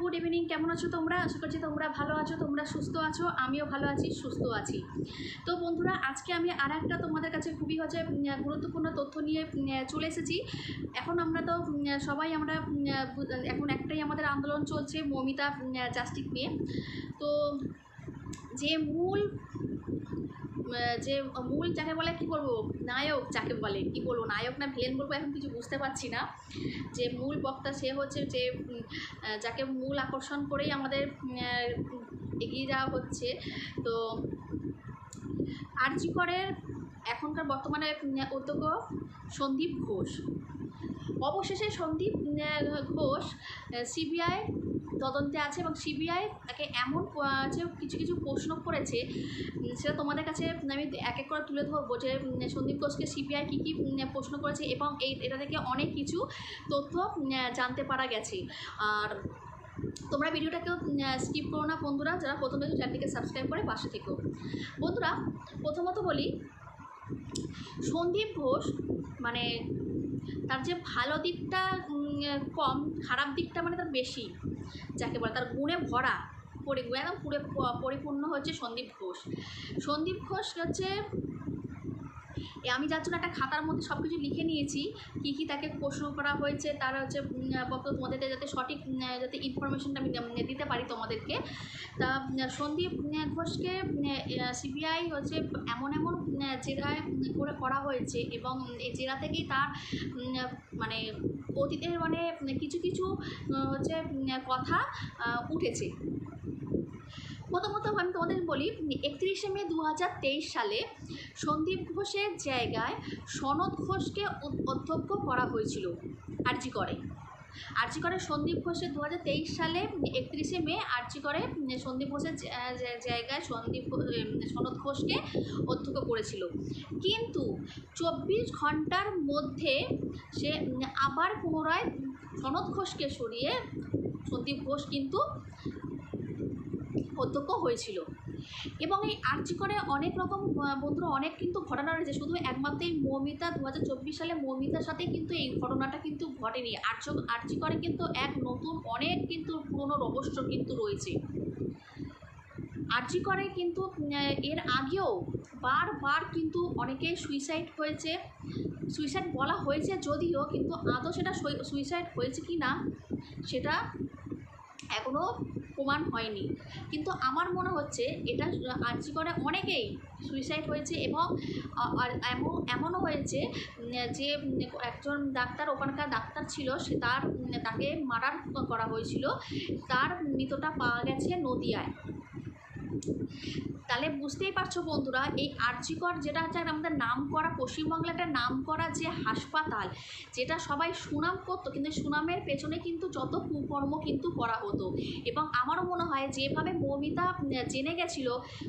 Good evening কেমন আছো তোমরা? আশা করছি তোমরা ভালো আছো, তোমরা সুস্থ আছো, আমিও ভালো আছি, সুস্থ আছি। তো বন্ধুরা, আজকে আমি আর একটা তোমাদের কাছে খুবই হচ্ছে গুরুত্বপূর্ণ তথ্য নিয়ে চলে এসেছি। এখন আমরা তো সবাই আমরা এখন একটাই আমাদের আন্দোলন চলছে মমিতা জাস্টিক নিয়ে। তো যে মূল যে মূল যাকে বলে, কি বলব, নায়ক যাকে বলে, কি বলব, নায়ক না ভিলেন বলব, এখন কিছু বুঝতে পারছি না। যে মূল বক্তা সে হচ্ছে যে যাকে মূল আকর্ষণ করেই আমাদের এগিয়ে যাওয়া হচ্ছে। তো আরজি করের এখনকার বর্তমানে অধ্যক্ষ সন্দীপ ঘোষ। অবশেষে সন্দীপ ঘোষ সিবিআই তদন্তে আছে এবং সিবিআই তাকে এমন কিছু কিছু প্রশ্ন করেছে সেটা তোমাদের কাছে আমি এক এক করে তুলে ধরবো যে সন্দীপ ঘোষকে সিবিআই কী কী প্রশ্ন করেছে এবং এই, এটা থেকে অনেক কিছু তথ্য জানতে পারা গেছে। আর তোমরা ভিডিওটাকেও স্কিপ করো না বন্ধুরা, যারা প্রথমে চ্যানেলটিকে সাবস্ক্রাইব করে পাশে থেকেও বন্ধুরা, প্রথমত বলি, সন্দীপ ঘোষ মানে তার যে ভালো দিকটা কম, খারাপ দিকটা মানে তার বেশি। যাকে বলে, তার গুণে ভরা, পরি, একদম পুরে, পরিপূর্ণ হচ্ছে সন্দীপ ঘোষ। সন্দীপ ঘোষ হচ্ছে আমি যার জন্য একটা খাতার মধ্যে সব কিছু লিখে নিয়েছি, কী কী তাকে প্রশ্ন করা হয়েছে, তার হচ্ছে তোমাদেরকে যাতে সঠিক যাতে ইনফরমেশনটা আমি দিতে পারি তোমাদেরকে। তা সন্দীপ ঘোষকে সিবিআই হচ্ছে এমন এমন জেরায় করে করা হয়েছে এবং এই জেরা থেকেই তার মানে অতীতের মানে কিছু কিছু হচ্ছে কথা উঠেছে। প্রথমত আমি তোমাদের বলি, একত্রিশে মে দু হাজার তেইশ সালে সন্দীপ ঘোষের জায়গায় সনদ ঘোষকে অধ্যক্ষ করা হয়েছিল আরজি করে আরজি করে সন্দীপ ঘোষের দু হাজার তেইশ সালে, একত্রিশে মে আরজি করে সন্দীপ ঘোষের জায়গায় সন্দীপ সনদ ঘোষকে অধ্যক্ষ করেছিল। কিন্তু চব্বিশ ঘণ্টার মধ্যে সে আবার পুনরায় সনদ ঘোষকে সরিয়ে সন্দীপ ঘোষ কিন্তু অধ্যক্ষ হয়েছিল। এবং এই আর্জি করে অনেক রকম বন্ধুরা, অনেক কিন্তু ঘটনা রয়েছে। শুধু একমাত্র এই মৌমিতা দু হাজার চব্বিশ সালে মৌমিতার সাথে কিন্তু এই ঘটনাটা কিন্তু ঘটেনি। আর্জি করে কিন্তু এক নতুন, অনেক কিন্তু পুরনো রহস্য কিন্তু রয়েছে। আর্জি করে কিন্তু এর আগেও বারবার কিন্তু অনেকে সুইসাইড হয়েছে। সুইসাইড বলা হয়েছে যদিও, কিন্তু আদৌ সেটা সুইসাইড হয়েছে কি না সেটা এখনও প্রমাণ হয়নি। কিন্তু আমার মনে হচ্ছে এটা আর্জি করে অনেকেই সুইসাইড হয়েছে এবং এমন, এমনও হয়েছে যে একজন ডাক্তার, ওখানকার ডাক্তার ছিল, সে তার, তাকে মারার করা হয়েছিল। তার মৃতটা পাওয়া গেছে নদিয়ায়। তাহলে বুঝতেই পারছ বন্ধুরা, এই আর্জিকর যেটা হচ্ছে আমাদের নাম করা পশ্চিমবাংলা একটা নাম করা যে হাসপাতাল, যেটা সবাই সুনাম করতো, কিন্তু সুনামের পেছনে কিন্তু যত কুকর্ম কিন্তু করা হতো। এবং আমারও মনে হয় যেভাবে মৌমিতা জেনে গেছিল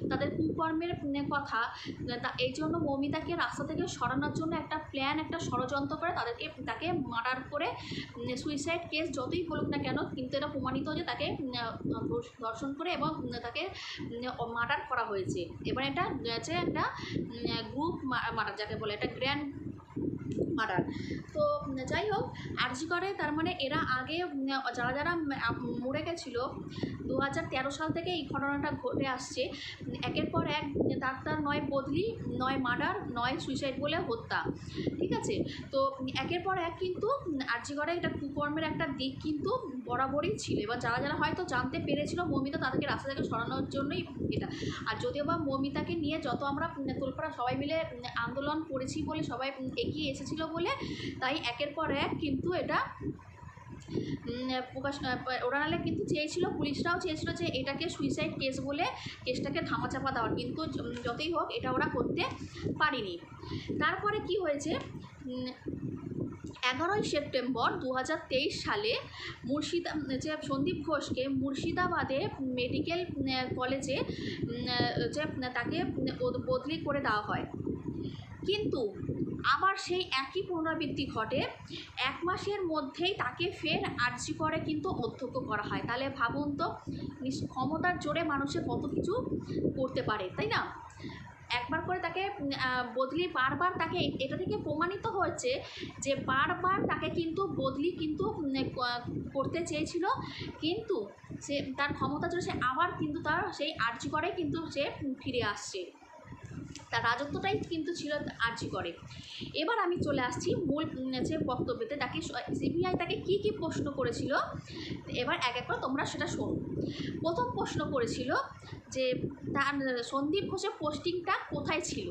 তাদের কুকর্মের কথা, তা এই জন্য মৌমিতাকে রাস্তা থেকে সরানোর জন্য একটা প্ল্যান একটা ষড়যন্ত্র করে তাদেরকে, তাকে মার্ডার করে সুইসাইড কেস যতই বলুক না কেন, কিন্তু এটা প্রমাণিত যে তাকে ধর্ষণ করে এবং তাকে মার্ডার করা হয়েছে। এবার এটা হচ্ছে একটা গ্রুপ মার্ডার যাকে বলে এটা গ্র্যান্ড মার্ডার তো, যাই হোক, আর্জি করে, তার মানে এরা আগে, যারা যারা মরে গেছিল দু হাজার তেরো সাল থেকে এই ঘটনাটা ঘটে আসছে, একের পর এক ডাক্তার নয় বদলি, নয় মার্ডার, নয় সুইসাইড বলে হত্যা, ঠিক আছে? তো, একের পর এক কিন্তু আর্জি করে, এটা কুকর্মের একটা দিক কিন্তু বরাবরই ছিল। এবার যারা যারা হয়তো জানতে পেরেছিল মমিতা, তাদেরকে রাস্তা থেকে সরানোর জন্যই এটা। আর যদিও বা মমিতাকে নিয়ে যত আমরা তোলপাড়া সবাই মিলে আন্দোলন করেছি বলে সবাই এগিয়ে এসেছিল বলে তাই একের পর এক কিন্তু এটা প্রকাশ ওরা নাহলে কিন্তু চেয়েছিল, পুলিশরাও চেয়েছিল যে এটাকে সুইসাইড কেস বলে কেসটাকে ধামাচাপা দেওয়ার। কিন্তু যতই হোক এটা ওরা করতে পারেনি। তারপরে কি হয়েছে? এগারোই সেপ্টেম্বর দু হাজার তেইশ সালে মুর্শিদা যে সন্দীপ ঘোষকে মুর্শিদাবাদে মেডিকেল কলেজে যে তাকে বদ- বদলি করে দেওয়া হয়। কিন্তু আবার সেই একই পুনরাবৃত্তি ঘটে। এক মাসের মধ্যেই তাকে ফের আর্জি করে কিন্তু অধ্যক্ষ করা হয়। তাহলে ভাবুন তো ক্ষমতার জোরে মানুষে কত কিছু করতে পারে, তাই না? একবার করে তাকে বদলি বারবার তাকে, এটা থেকে প্রমাণিত হয়েছে যে বারবার তাকে কিন্তু বদলি কিন্তু করতে চেয়েছিল। কিন্তু সে, তার ক্ষমতা ছিল সে আবার কিন্তু তার সেই আর্জি করে কিন্তু সে ফিরে আসছে। তার রাজত্বটাই কিন্তু ছিল আর্জি করে। এবার আমি চলে আসছি মূল যে বক্তব্যতে। তাকে সিবিআই তাকে কি কি প্রশ্ন করেছিল? এবার এক এক করে তোমরা সেটা শোনো। প্রথম প্রশ্ন করেছিল যে তার, সন্দীপ ঘোষের পোস্টিংটা কোথায় ছিল?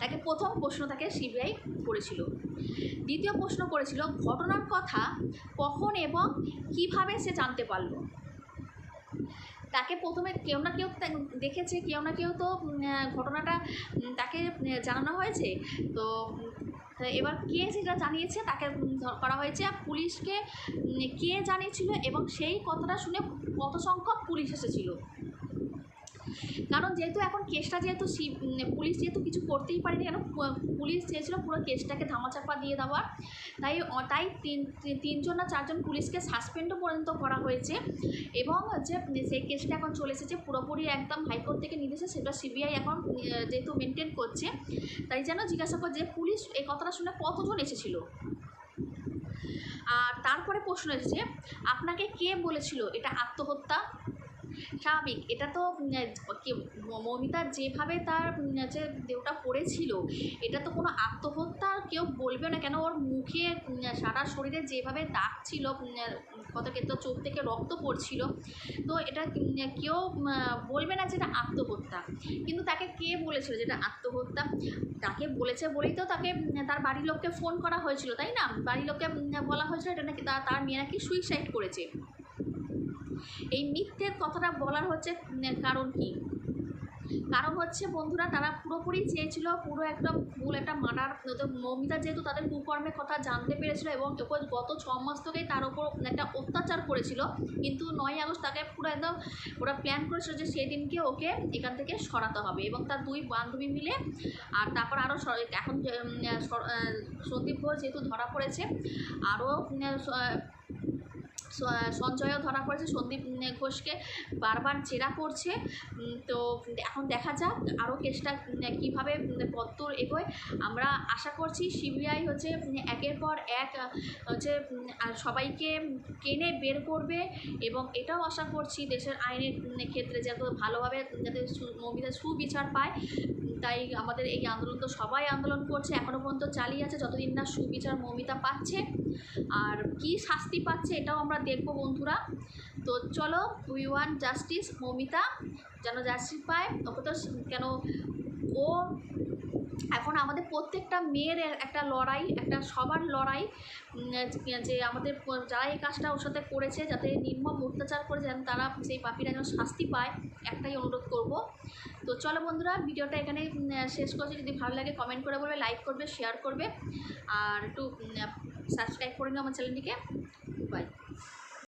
তাকে প্রথম প্রশ্ন তাকে সিবিআই করেছিল। দ্বিতীয় প্রশ্ন করেছিল, ঘটনার কথা কখন এবং কীভাবে সে জানতে পারল? তাকে প্রথমে কেউ না কেউ দেখেছে, কেউ না কেউ তো ঘটনাটা তাকে জানানো হয়েছে। তো এবার কে সেটা জানিয়েছে তাকে করা হয়েছে। আর পুলিশকে কে জানিয়েছিল এবং সেই কথাটা শুনে কত সংখ্যক পুলিশ এসেছিল? কারণ যেহেতু এখন কেসটা যেহেতু সি- পুলিশ যেহেতু কিছু করতেই পারেনি, কেন পুলিশ চেয়েছিল পুরো কেসটাকে ধামাচাপা দিয়ে দেওয়ার তাই তাই তিন, তিন- তিনজন না চারজন পুলিশকে সাসপেন্ডও পর্যন্ত করা হয়েছে। এবং যে সেই কেসটা এখন চলে এসেছে, পুরোপুরি একদম হাইকোর্ট থেকে নির্দেশে সেটা সিবিআই এখন যেহেতু মেনটেন করছে, তাই যেন জিজ্ঞাসা কর যে পুলিশ এই কথাটা শুনে কতজন এসেছিল? আর তারপরে প্রশ্ন এসেছে, আপনাকে কে বলেছিল এটা আত্মহত্যা? স্বাভাবিক। এটা তো উম, কে- মৌমিতা যেভাবে তার যে দেহটা পড়েছিল এটা তো কোনো আত্মহত্যা কেউ বলবে না। কেন ওর মুখে সারা শরীরে যেভাবে দাগ ছিল কত চোখ থেকে রক্ত পড়ছিল তো এটা কেউ বলবে না যে এটা আত্মহত্যা। কিন্তু তাকে কে বলেছিল যেটা আত্মহত্যা? তাকে বলেছে বলেই তো তাকে তার বাড়ির লোককে ফোন করা হয়েছিল তাই না? বাড়ির লোককে বলা হয়েছিল এটা নাকি তার মেয়ে নাকি সুইসাইড করেছে। এই মিথ্যের কথাটা বলার হচ্ছে কারণ কি? কারণ হচ্ছে বন্ধুরা, তারা পুরোপুরি চেয়েছিল, পুরো একটা ভুল একটা মার্ডার মমিতা যেহেতু তাদের কুকর্মের কথা জানতে পেরেছিল এবং গত ছ মাস থেকেই তার ওপর একটা অত্যাচার করেছিল, কিন্তু নয় আগস্ট তাকে পুরো একদম ওরা প্ল্যান করেছিল যে সেদিনকে ওকে এখান থেকে সরাতে হবে এবং তার দুই বান্ধবী মিলে, আর তারপর আরও এখন সন্দীপ ঘোষ যেহেতু ধরা পড়েছে আরও উম, স- স- সঞ্জয়ও ধরা পড়েছে সন্দীপ ঘোষকে বারবার জেরা করছে। তো এখন দেখা যাক আরও কেসটা কীভাবে কতদূর এগোয়। আমরা আশা করছি সিবিআই হচ্ছে একের পর এক হচ্ছে সবাইকে কেনে বের করবে এবং এটাও আশা করছি দেশের আইনের ক্ষেত্রে যাতে ভালোভাবে যাতে মৌমিতা সুবিচার পায়। তাই আমাদের এই আন্দোলন তো সবাই আন্দোলন করছে এখনও পর্যন্ত চালিয়ে আছে যতদিন না সুবিচার মৌমিতা পাচ্ছে। আর কি শাস্তি পাচ্ছে এটাও আমরা দেখব বন্ধুরা। তো চলো উই ওয়ান জাস্টিস মৌমিতা, যেন জাস্টিস পায়। ওকে তো কেন, ও এখন আমাদের প্রত্যেকটা মেয়ের একটা লড়াই, একটা সবার লড়াই যে আমাদের যারা এই কাজটা ওর সাথে করেছে, যাতে নির্মম অত্যাচার করে যেন তারা সেই পাপিরা যেন শাস্তি পায়, একটাই অনুরোধ করব। তো চলো বন্ধুরা, ভিডিওটা এখানে শেষ করছি। যদি ভালো লাগে কমেন্ট করে বলবে লাইক করবে শেয়ার করবে। আর একটু সাবস্ক্রাইব করে নিও আমার চ্যানেলটিকে বাই